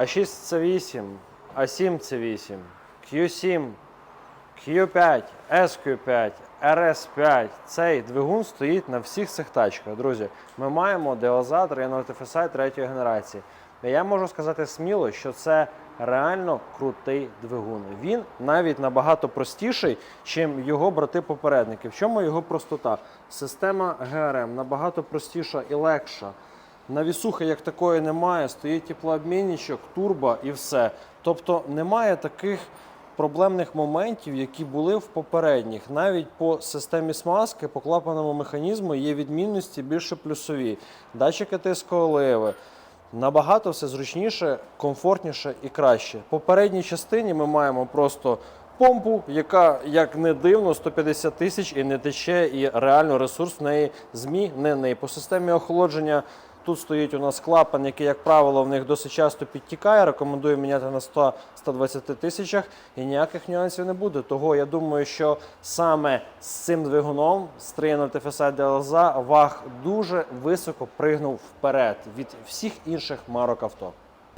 А6 це 8, А7 це 8, Q7, Q5, SQ5, RS5. Цей двигун стоїть на всіх цих тачках. Друзі, ми маємо Deozat Renault TFSI третьої генерації. Я можу сказати сміло, що це реально крутий двигун. Він навіть набагато простіший, ніж його брати-попередники. В чому його простота? Система GRM набагато простіша і легша. Навісухи як такої немає, стоїть теплообмінничок, турбо і все. Тобто немає таких проблемних моментів, які були в попередніх. Навіть по системі смазки, по клапанному механізму є відмінності більше плюсові. Датчики тиску оливи. Набагато все зручніше, комфортніше і краще. В попередній частині ми маємо просто помпу, яка, як не дивно, 150 тисяч і не тече, і реально ресурс в неї змінений. По системі охолодження тут стоїть у нас клапан, який, як правило, в них досить часто підтікає. Рекомендую міняти на 100-120 тисячах і ніяких нюансів не буде. Того я думаю, що саме з цим двигуном з 3.0 TFSI DLZ ваг дуже високо пригнув вперед від всіх інших марок авто.